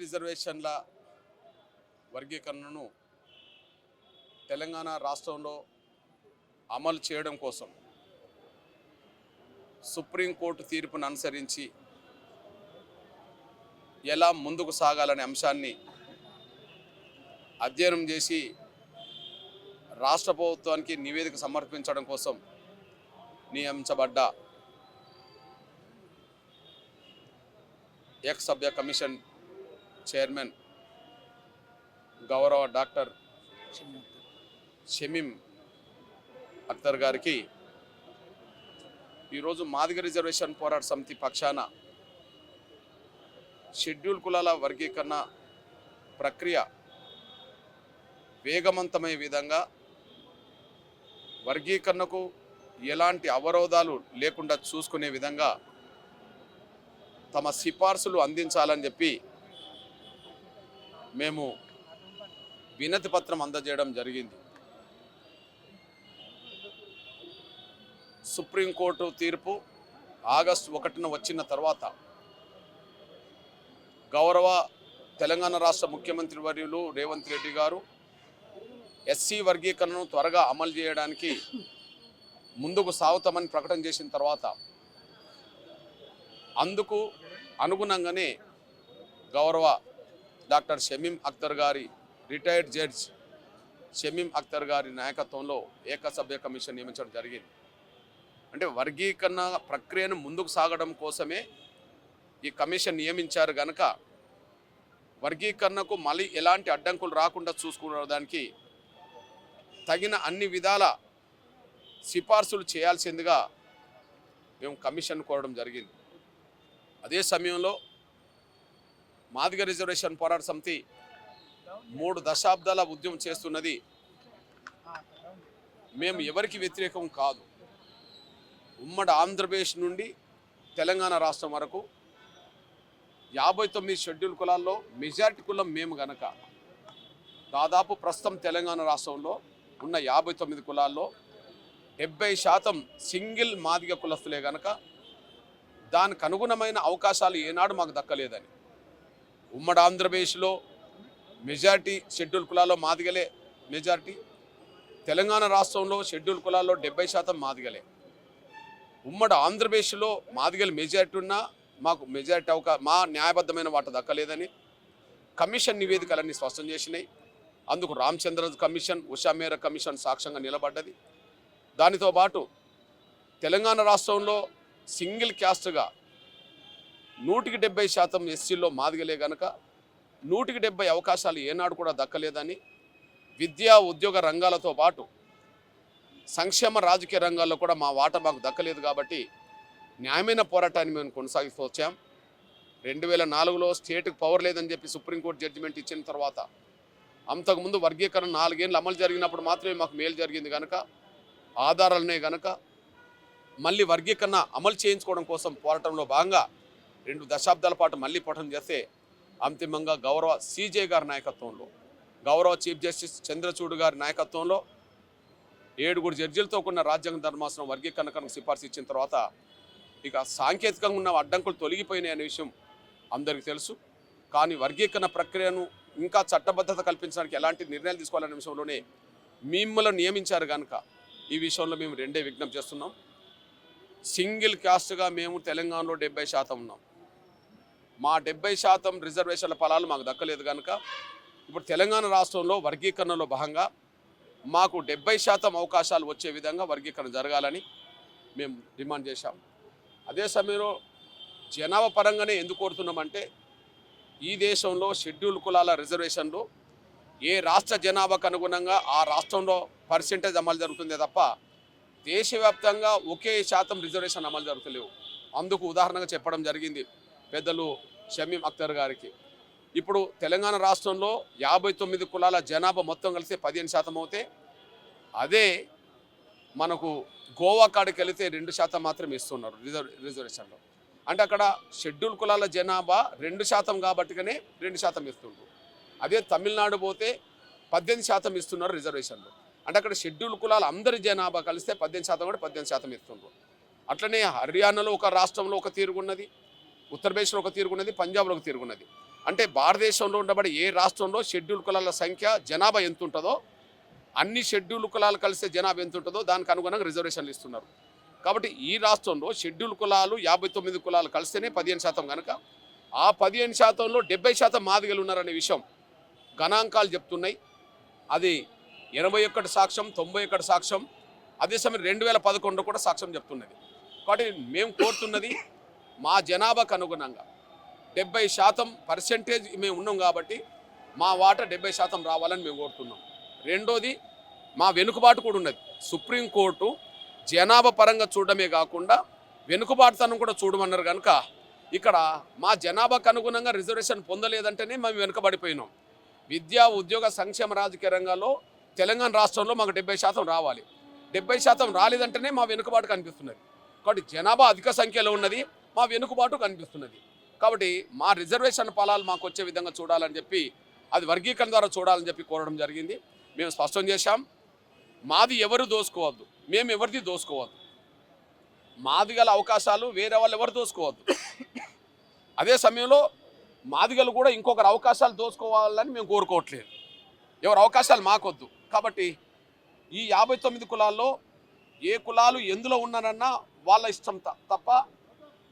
రిజర్వేషన్ల వర్గీకరణను తెలంగాణ రాష్ట్రంలో అమలు చేయడం కోసం సుప్రీంకోర్టు తీర్పును అనుసరించి ఎలా ముందుకు సాగాలనే అంశాన్ని అధ్యయనం చేసి రాష్ట్ర ప్రభుత్వానికి నివేదిక సమర్పించడం కోసం నియమించబడ్డ ఎక్స్ సభ్య కమిషన్ చైర్మన్ గౌరవ డాక్టర్ షమీం అఖ్తర్ గారికి ఈరోజు మాదిగ రిజర్వేషన్ పోరాట సమితి పక్షాన షెడ్యూల్ కులాల వర్గీకరణ ప్రక్రియ వేగవంతమయ్యే విధంగా వర్గీకరణకు ఎలాంటి అవరోధాలు లేకుండా చూసుకునే విధంగా తమ సిఫార్సులు అందించాలని చెప్పి మేము వినతి పత్రం అందజేయడం జరిగింది. సుప్రీంకోర్టు తీర్పు ఆగస్టు ఒకటిన వచ్చిన తర్వాత గౌరవ తెలంగాణ రాష్ట్ర ముఖ్యమంత్రి వర్యులు రేవంత్ రెడ్డి గారు ఎస్సీ వర్గీకరణను త్వరగా అమలు చేయడానికి ముందుకు సాగుతామని ప్రకటన చేసిన తర్వాత అందుకు అనుగుణంగానే గౌరవ డాక్టర్ షమీం అఖ్తర్ గారి రిటైర్డ్ జడ్జ్ షమీం అఖ్తర్ గారి నాయకత్వంలో ఏకసభ్య కమిషన్ నియమించడం జరిగింది. అంటే వర్గీకరణ ప్రక్రియను ముందుకు సాగడం కోసమే ఈ కమిషన్ నియమించారు గనక వర్గీకరణకు మళ్ళీ ఎలాంటి అడ్డంకులు రాకుండా చూసుకోవడానికి తగిన అన్ని విధాల సిఫార్సులు చేయాల్సిందిగా మేము కమిషన్ కోరడం జరిగింది. అదే సమయంలో మాదిగ రిజర్వేషన్ పోరాట సమితి మూడు దశాబ్దాల ఉద్యమం చేస్తున్నది. మేము ఎవరికి వ్యతిరేకం కాదు. ఉమ్మడి ఆంధ్రప్రదేశ్ నుండి తెలంగాణ రాష్ట్రం వరకు యాభై తొమ్మిది షెడ్యూల్ కులాల్లో మెజారిటీ కులం మేము గనక దాదాపు ప్రస్తుతం తెలంగాణ రాష్ట్రంలో ఉన్న యాభై తొమ్మిది కులాల్లో డెబ్బై శాతం సింగిల్ మాదిగ కులస్తులే గనక దానికి అనుగుణమైన అవకాశాలు ఏనాడు మాకు దక్కలేదని. ఉమ్మడి ఆంధ్రప్రదేశ్లో మెజార్టీ షెడ్యూల్ కులాల్లో మాదిగలే మెజార్టీ. తెలంగాణ రాష్ట్రంలో షెడ్యూల్ కులాల్లో డెబ్బై శాతం మాదిగలే. ఉమ్మడి ఆంధ్రప్రదేశ్లో మాదిగలు మెజార్టీ ఉన్నా మాకు మెజార్టీ అవకా మా న్యాయబద్ధమైన వాట దక్కలేదని కమిషన్ నివేదికలన్నీ స్పష్టం చేసినాయి. అందుకు రామచంద్ర కమిషన్ ఉషామేర కమిషన్ సాక్ష్యంగా నిలబడ్డది. దానితో పాటు తెలంగాణ రాష్ట్రంలో సింగిల్ క్యాస్ట్గా నూటికి డెబ్బై శాతం ఎస్సీల్లో మాదిగలే గనక నూటికి డెబ్బై అవకాశాలు ఏనాడు కూడా దక్కలేదని విద్యా ఉద్యోగ రంగాలతో పాటు సంక్షేమ రాజకీయ రంగాల్లో కూడా మా వాట మాకు దక్కలేదు కాబట్టి న్యాయమైన పోరాటాన్ని మేము కొనసాగిస్తూ వచ్చాం రెండు వేల నాలుగులో స్టేట్కి పవర్ లేదని చెప్పి సుప్రీంకోర్టు జడ్జిమెంట్ ఇచ్చిన తర్వాత అంతకుముందు వర్గీకరణ నాలుగేళ్ళు అమలు జరిగినప్పుడు మాత్రమే మాకు మేలు జరిగింది కనుక ఆధారాలనే గనక మళ్ళీ వర్గీకరణ అమలు చేయించుకోవడం కోసం పోరాటంలో భాగంగా రెండు దశాబ్దాల పాటు మళ్ళీ పఠనం చేస్తే అంతిమంగా గౌరవ సీజే గారి నాయకత్వంలో గౌరవ చీఫ్ జస్టిస్ చంద్రచూడ్ గారి నాయకత్వంలో ఏడుగురు జడ్జీలతో కూడిన రాజ్యాంగ ధర్మాసనం వర్గీకరణకు సిఫార్సు ఇచ్చిన తర్వాత ఇక సాంకేతికంగా ఉన్న అడ్డంకులు తొలగిపోయినాయి అనే విషయం అందరికీ తెలుసు. కానీ వర్గీకరణ ప్రక్రియను ఇంకా చట్టబద్ధత కల్పించడానికి ఎలాంటి నిర్ణయాలు తీసుకోవాలనే విషయంలోనే మిమ్మల్ని నియమించారు కనుక ఈ విషయంలో మేము రెండే విజ్ఞప్తి చేస్తున్నాం. సింగిల్ క్యాస్ట్గా మేము తెలంగాణలో డెబ్బై శాతం ఉన్నాం. మా డెబ్బై శాతం రిజర్వేషన్ల ఫలాలు మాకు దక్కలేదు కనుక ఇప్పుడు తెలంగాణ రాష్ట్రంలో వర్గీకరణలో భాగంగా మాకు డెబ్బై శాతం అవకాశాలు వచ్చే విధంగా వర్గీకరణ జరగాలని మేము డిమాండ్ చేశాం. అదే సమయంలో జనాభా పరంగానే ఎందుకు కోరుతున్నామంటే ఈ దేశంలో షెడ్యూల్ కులాల రిజర్వేషన్లు ఏ రాష్ట్ర జనాభాకు అనుగుణంగా ఆ రాష్ట్రంలో పర్సెంటేజ్ అమలు జరుగుతుందే తప్ప దేశవ్యాప్తంగా ఒకే శాతం రిజర్వేషన్ అమలు జరుగుతలేవు. అందుకు ఉదాహరణగా చెప్పడం జరిగింది పెద్దలు షమీం అఖ్తర్ గారికి. ఇప్పుడు తెలంగాణ రాష్ట్రంలో యాభై తొమ్మిది కులాల జనాభా మొత్తం కలిసి పదిహేను శాతం అవుతే అదే మనకు గోవా కాడికి వెళితే రెండు శాతం మాత్రమే ఇస్తున్నారు రిజర్వ్ రిజర్వేషన్లో. అంటే అక్కడ షెడ్యూల్ కులాల జనాభా రెండు శాతం కాబట్టిగానే రెండు శాతం ఇస్తుండ్రు. అదే తమిళనాడు పోతే పద్దెనిమిది శాతం ఇస్తున్నారు రిజర్వేషన్లు. అంటే అక్కడ షెడ్యూల్ కులాల అందరి జనాభా కలిస్తే పద్దెనిమిది శాతం కూడా పద్దెనిమిది శాతం ఇస్తుండ్రు. అట్లనే హర్యానాలో ఒక రాష్ట్రంలో ఒక తీరుగున్నది. ఉత్తరప్రదేశ్లో ఒక తీరుగున్నది పంజాబ్లో ఒక తీరుగున్నది అంటే భారతదేశంలో ఉండబడి ఏ రాష్ట్రంలో షెడ్యూల్ కులాల సంఖ్య జనాభా ఎంత ఉంటుందో అన్ని షెడ్యూల్ కులాలు కలిసే జనాభా ఎంత ఉంటుందో దానికి అనుగుణంగా రిజర్వేషన్లు ఇస్తున్నారు. కాబట్టి ఈ రాష్ట్రంలో షెడ్యూల్ కులాలు యాభై తొమ్మిది కులాలు కలిస్తేనే పదిహేను శాతం కనుక ఆ పదిహేను శాతంలో డెబ్బై శాతం మాదిగలు ఉన్నారనే విషయం గణాంకాలు చెప్తున్నాయి. అది ఎనభై ఒకటి సాక్ష్యం తొంభై ఒకటి సాక్ష్యం అదే సమయం రెండు వేల పదకొండులో కూడా సాక్ష్యం చెప్తున్నది. కాబట్టి మేము కోరుతున్నది మా జనాభాకు అనుగుణంగా డెబ్బై శాతం పర్సెంటేజ్ మేము ఉన్నాం కాబట్టి మా వాటా డెబ్బై శాతం రావాలని మేము కోరుతున్నాం. రెండోది మా వెనుకబాటు కూడా ఉన్నది. సుప్రీంకోర్టు జనాభా పరంగా చూడడమే కాకుండా వెనుకబాటుతనం కూడా చూడమన్నారు కనుక ఇక్కడ మా జనాభాకు అనుగుణంగా రిజర్వేషన్ పొందలేదంటేనే మేము వెనుకబడిపోయినాం. విద్యా ఉద్యోగ సంక్షేమ రాజకీయ రంగాల్లో తెలంగాణ రాష్ట్రంలో మాకు డెబ్బై శాతం రావాలి. డెబ్బై శాతం రాలేదంటేనే మా వెనుకబాటు కనిపిస్తున్నది. కాబట్టి జనాభా అధిక సంఖ్యలో ఉన్నది. మా వెనుకబాటు కనిపిస్తున్నది. కాబట్టి మా రిజర్వేషన్ ఫలాలు మాకు వచ్చే విధంగా చూడాలని చెప్పి అది వర్గీకరణ ద్వారా చూడాలని చెప్పి కోరడం జరిగింది. మేము స్పష్టం చేశాం. మాది ఎవరు దోసుకోవద్దు. మేము ఎవరిది దోసుకోవద్దు. మాది గల అవకాశాలు వేరే వాళ్ళు ఎవరు దోసుకోవద్దు. అదే సమయంలో మాదిగలు కూడా ఇంకొకరు అవకాశాలు దోసుకోవాలని మేము కోరుకోవట్లేదు. ఎవరు అవకాశాలు మాకొద్దు. కాబట్టి ఈ యాభై తొమ్మిది కులాల్లో ఏ కులాలు ఎందులో ఉన్నారన్నా వాళ్ళ ఇష్టం తప్ప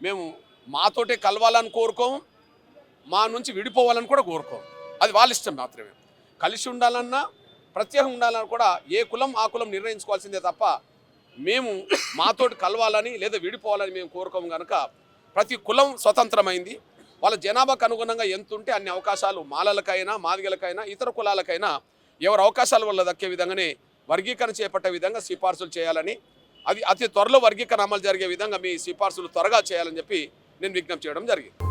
మేము మాతోటే కలవాలని కోరుకోము మా నుంచి విడిపోవాలని కూడా కోరుకోము. అది వాళ్ళ ఇష్టం మాత్రమే. కలిసి ఉండాలన్నా ప్రత్యేకంగా ఉండాలని కూడా ఏ కులం ఆ కులం నిర్ణయించుకోవాల్సిందే తప్ప మేము మాతోటి కలవాలని లేదా విడిపోవాలని మేము కోరుకోము కనుక ప్రతి కులం స్వతంత్రమైంది. వాళ్ళ జనాభాకు అనుగుణంగా ఎంత ఉంటే అన్ని అవకాశాలు మాలలకైనా మాదిగలకైనా ఇతర కులాలకైనా ఎవరి అవకాశాల వల్ల దక్కే విధంగానే వర్గీకరణ చేపట్టే విధంగా సిఫార్సులు చేయాలని అది అతి త్వరలో వర్గీకరణ అమలు జరిగే విధంగా మీ సిఫార్సులు త్వరగా చేయాలని చెప్పి నేను విజ్ఞప్తి చేయడం జరిగింది.